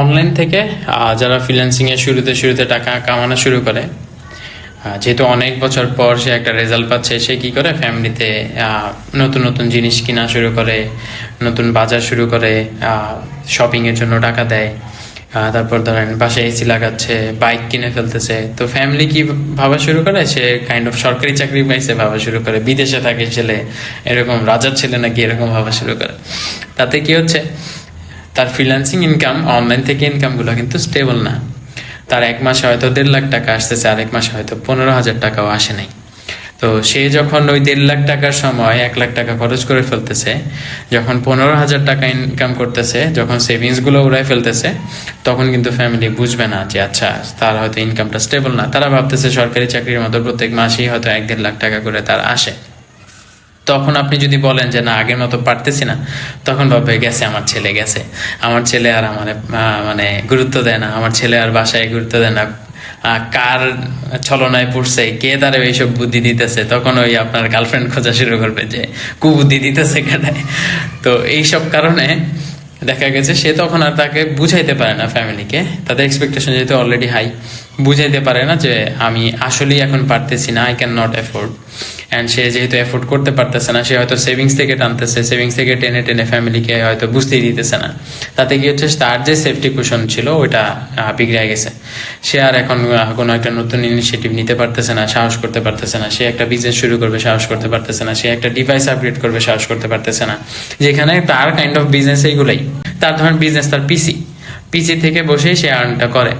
Online থেকে যারা freelancing এর শুরুতে শুরুতে টাকা কামানো শুরু করে যেহেতু অনেক বছর পর সে একটা রেজাল্ট পাচ্ছে, সে কি করে? ফ্যামিলিতে নতুন নতুন জিনিস কিনা শুরু করে, নতুন বাজার শুরু করে শপিং এর জন্য টাকা দেয় তারপর ধরেন বাসায় এসি লাগাচ্ছে বাইক কিনে ফেলতেছে। তো ফ্যামিলি কি ভাবা শুরু করে? সে কাইন্ড অফ সরকারি চাকরি পাইছে, ভাবা শুরু করে। বিদেশে থাকে ছেলে, এরকম রাজার ছেলে নাকি এরকম ভাবা শুরু করে। তাতে কি হচ্ছে? তার ফ্রিল্যান্সিং ইনকাম অনলাইন থেকে ইনকামগুলো কিন্তু স্টেবল না। তার এক মাসে হয়তো দেড় লাখ টাকা আসতেছে, আরেক মাসে হয়তো পনেরো হাজার টাকাও আসে নাই। তো সে যখন ওই দেড় লাখ টাকার সময় এক লাখ টাকা খরচ করে ফেলতেছে, যখন পনেরো হাজার টাকা ইনকাম করতেছে, যখন সেভিংসগুলো উড়াই ফেলতেছে, তখন কিন্তু ফ্যামিলি বুঝবে না যে আচ্ছা তার হয়তো ইনকামটা স্টেবল না। তারা ভাবতেছে সরকারি চাকরির মতো প্রত্যেক মাসেই হয়তো এক দেড় লাখ টাকা করে তার আসে। তখন আপনি যদি বলেন যে, না, আগের মতো পারতেছি না, তখন ভাববে গেছে, আমার ছেলে গেছে। আমার ছেলে আর আমার মানে গুরুত্ব দেয় না। আমার ছেলে আর বাসায় গুরুত্ব দেয় না। কার ছলনায় পড়ছে, কে তারে এইসব বুদ্ধি দিতেছে? তখন ওই আপনার গার্লফ্রেন্ড খোঁজা শুরু করবে যে কুবুদ্ধি দিতেছে কেটায় তো এইসব কারণে দেখা গেছে, সে তখন আর তাকে বুঝাইতে পারে না ফ্যামিলিকে তাদের এক্সপেকটেশন যেহেতু অলরেডি হাই বুঝাইতে পারে না যে, আমি আসলেই এখন পারতেছি না I can not afford and সে যেহেতু এফোর্ড করতে পারতেছে না, সে হয়তো সেভিংস থেকে টানতেছে সেভিংস থেকে টেনে টেনে ফ্যামিলিকে হয়তো বুঝতেই দিতেছে না। তাতে কি হচ্ছে, তার যে সেফটি কুশন ছিল, ওইটা বিগড়ে গেছে। সে আর এখন কোনো একটা নতুন ইনিশিয়েটিভ নিতে পারতেছে না, সাহস করতে পারতেছে না। সে একটা বিজনেস শুরু করবে, সাহস করতে পারতেছে না। সে একটা ডিভাইস আপগ্রেড করবে, সাহস করতে পারতেছে না। যেখানে তার কাইন্ড অফ বিজনেস এইগুলাই। তার ধরেন বিজনেস তার পিসি পিসি থেকে বসেই সে আর্নটা করে।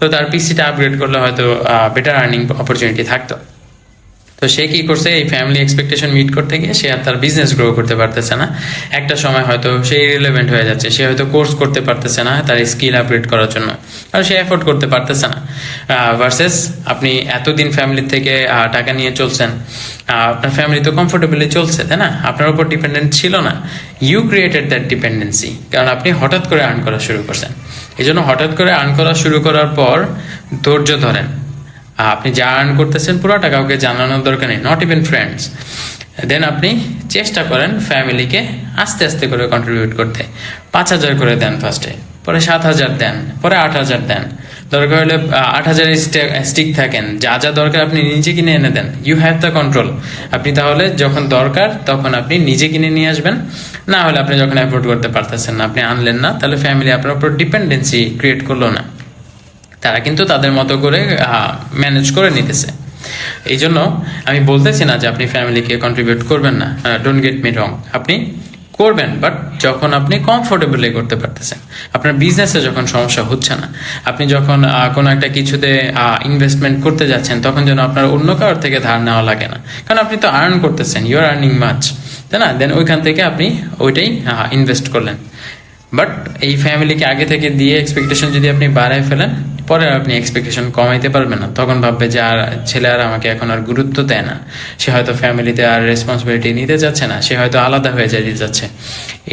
তো তার পিসিটা আপগ্রেড করলে হয়তো বেটার আর্নিং অপরচুনিটি থাকতো। তো সে কি করছে? এই ফ্যামিলি এক্সপেকটেশন মিট করতে গিয়ে সে আর তার বিজনেস গ্রো করতে পারতেছে না। একটা সময় হয়তো সে রিলেভেন্ট হয়ে যাচ্ছে, সে হয়তো কোর্স করতে পারতেছে না তার স্কিল আপগ্রেড করার জন্য আর সে এফোর্ড করতে পারতেছে না। ভার্সেস আপনি এতদিন ফ্যামিলি থেকে টাকা নিয়ে চলছেন আপনার ফ্যামিলি তো কমফোর্টেবলি চলছে, তাই না? আপনার উপর ডিপেন্ডেন্ট ছিল না। ইউ ক্রিয়েটেড দ্যাট ডিপেন্ডেন্সি কারণ আপনি হঠাৎ করে আর্ন করা শুরু করছেন। এই জন্য হঠাৎ করে আর্ন করা শুরু করার পর ধৈর্য ধরেন। আপনি যা আর্ন করতেছেন পুরোটা কাউকে জানানোর দরকার নেই নট ইভেন ফ্রেন্ডস দেন আপনি চেষ্টা করেন ফ্যামিলিকে আস্তে আস্তে করে কন্ট্রিবিউট করতে। পাঁচ হাজার করে দেন ফার্স্টে পরে সাত হাজার দেন, পরে আট হাজার দেন। দরকার হলে আট হাজার স্টিক থাকেন, যা যা দরকার আপনি নিজে কিনে এনে দেন। ইউ হ্যাভ দ্য কন্ট্রোল আপনি তাহলে যখন দরকার তখন আপনি নিজে কিনে নিয়ে আসবেন। না হলে আপনি যখন অ্যাফোর্ড করতে পারতেছেন না, আপনি আনলেন না, তাহলে ফ্যামিলি আপনার উপর ডিপেন্ডেন্সি ক্রিয়েট করল না। তারা কিন্তু তাদের মতো করে ম্যানেজ করে নিতেছে। এই জন্য আমি বলতেছি না যে আপনি ফ্যামিলিকে কন্ট্রিবিউট করবেন না। ডোন্ট গেট মি রং আপনি করবেন বাট যখন আপনি কমফোর্টেবলি করতে পারতেছেন, আপনার বিজনেসে যখন সমস্যা হচ্ছে না, আপনি যখন কোনো একটা কিছুতে ইনভেস্টমেন্ট করতে যাচ্ছেন, তখন যেন আপনার অন্য কারোর থেকে ধার নেওয়া লাগে না। কারণ আপনি তো আর্ন করতেছেন ইউর আর্নিং মাছ তাই না? দেন ওইখান থেকে আপনি ওইটাই ইনভেস্ট করলেন। বাট এই ফ্যামিলিকে আগে থেকে দিয়ে এক্সপেকটেশন যদি আপনি বাড়ায় ফেলেন পরে আপনি এক্সপেকটেশন কমাইতে পারবেন না। তখন ভাববে যে আর ছেলে আর আমাকে এখন আর গুরুত্ব দেয় না। সে হয়তো ফ্যামিলিতে আর রেসপন্সিবিলিটি নিতে যাচ্ছে না সে হয়তো আলাদা হয়ে যেতে যাচ্ছে।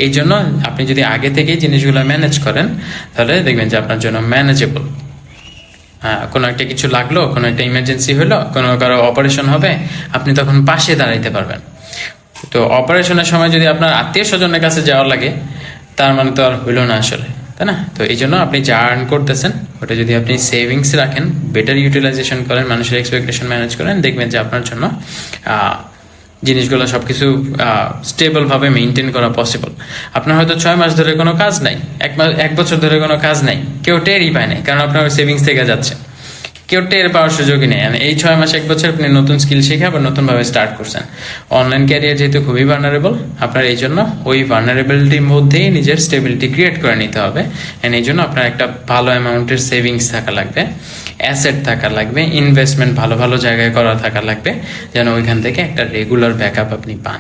এই জন্য আপনি যদি আগে থেকেই জিনিসগুলো ম্যানেজ করেন তাহলে দেখবেন যে আপনার জন্য ম্যানেজেবল হ্যাঁ, কোনো একটা কিছু লাগল কোনো একটা ইমার্জেন্সি হলো কোনো কারও অপারেশন হবে আপনি তখন পাশে দাঁড়াইতে পারবেন। তো অপারেশনের সময় যদি আপনার আত্মীয় স্বজনের কাছে যাওয়া লাগে তার মানে তো আর হইল না আসলে। তাই না? তো এই জন্য আপনি যা আর্ন করতেছেন, ওটা যদি আপনি সেভিংস রাখেন বেটার ইউটিলাইজেশন করেন, মানুষের এক্সপেকটেশন ম্যানেজ করেন, দেখবেন যে আপনার জন্য জিনিসগুলো সব কিছু স্টেবলভাবে মেনটেন করা পসিবল আপনার হয়তো ছয় মাস ধরে কোনো কাজ নাই, এক মাস, এক বছর ধরে কোনো কাজ নাই, কেউ টেরই পায় নাই, কারণ আপনার সেভিংস থেকে যাচ্ছে। কেউ টের পাওয়ার সুযোগই নেই। এই ছয় মাস এক বছর আপনি নতুন স্কিল শিখে আবার নতুন ভাবে স্টার্ট করছেন। অনলাইন ক্যারিয়ার যেহেতু খুবই ভার্নারেবল আপনার এই জন্য ওই ভার্নারেবিলিটির মধ্যেই নিজের স্টেবিলিটি ক্রিয়েট করে নিতে হবে। এন্ড এই জন্য আপনার একটা ভালো অ্যামাউন্টের সেভিংস থাকা লাগবে অ্যাসেট থাকা লাগবে ইনভেস্টমেন্ট ভালো ভালো জায়গায় করা থাকা লাগবে, যেন ওইখান থেকে একটা রেগুলার ব্যাকআপ আপনি পান।